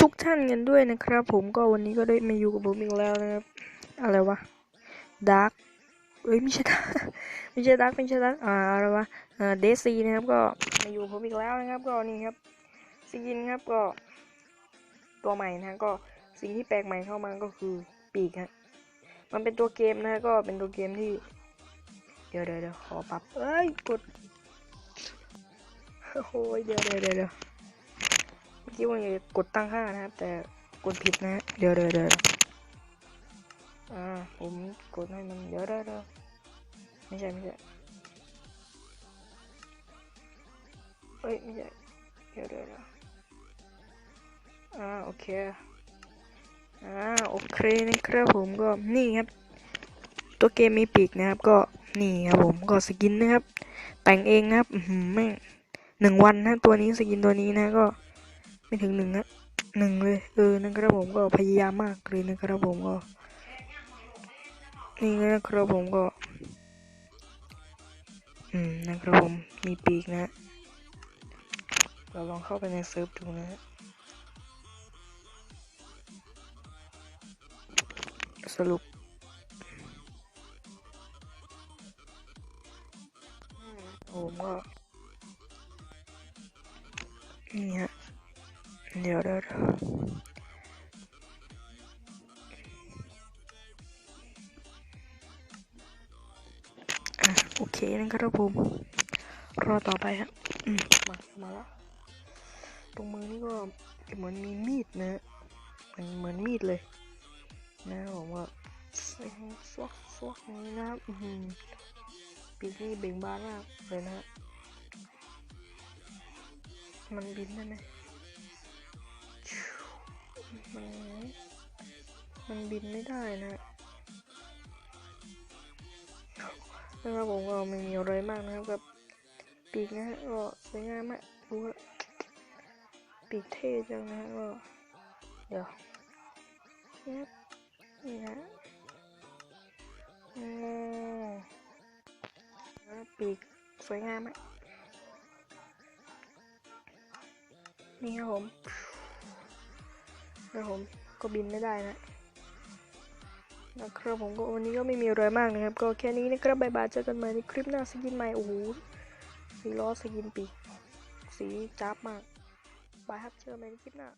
ทุกท่านกันด้วยนะครับ ผมก็วันนี้ก็ได้มาอยู่กับผมอีกแล้วนะครับ อะไรวะดาร์กเอ้ยไม่ใช่ดาร์กไม่ใช่ดาร์กไม่ใช่ดาร์กอ่าอะไรวะเอ่อเดซีนะครับ ก็มาอยู่กับผมอีกแล้วนะครับ ก็นี่ครับสกินครับก็ตัวใหม่นะก็สิ่งที่แปลกใหม่เข้ามาก็คือปีกฮะมันเป็นตัวเกมนะก็เป็นตัวเกมที่ เดี๋ยวเดี๋ยวเดี๋ยวขอปรับเอ้ยกดโอ้ยเดี๋ยวเดี๋ยวเดี๋ยว เดี๋ยวเมื่อกี้ว่าจะกดตั้งค่านะครับ แต่กดผิดนะเดี๋ยวเดี๋ยวเดี๋ยวอ่าผมกดให้มันเดี๋ยวเดี๋ยวเดี๋ยวไม่ใช่ไม่ใช่เอ้ยไม่ใช่เดี๋ยวเดี๋ยวอ่าโอเคอ่าโอเคนะครับผมก็นี่ครับ ตัวเกมมีปีกนะครับก็นี่ครับผมก็สกินนะครับ แต่งเองนะครับแม่งหนึ่งวันนะตัวนี้สกินตัวนี้นะก็ ไม่ถึงหนึ่งนะหนึ่งเลยเออนะครับผมก็พยายามมากเลยนะครับผมก็ นี่นะครับผมก็ อืมนะครับผมมีปีกนะ เราลองเข้าไปในเซิร์ฟดูนะฮะสรุปผมก็นี่ฮะ เดี๋ยวเดี๋ยวโอเคนะครับผมรอต่อไปฮะมามาแล้วตรงมือนี่ก็เหมือนมีมีดนะมันเหมือนมีดเลย นะผมว่าสวกสวกงนี้นะครับปีกนี่เบ่งบานมากเลยนะมันบินได้ไหม มันบินไม่ได้นะฮะนะครับผมก็ไม่มีอะไรมากนะครับกับปีกนะฮะก็สวยงามมากดูว่าปีกเท่จังนะฮะก็เดี๋ยวนี่ครับนี่ฮะอืมแล้วปีกสวยงามอะนี่ครับผมแล้วผมก็บินไม่ได้นะ นะครับผมก็วันนี้ก็ไม่มีอะไรมากนะครับ ก็แค่นี้นะครับบายบายเจอกันใหม่ในคลิปหน้าสกินใหม่โอ้โหสีล้อสกินปีกสีจ้าบมากบายครับเจอกันใหม่ในคลิปหน้า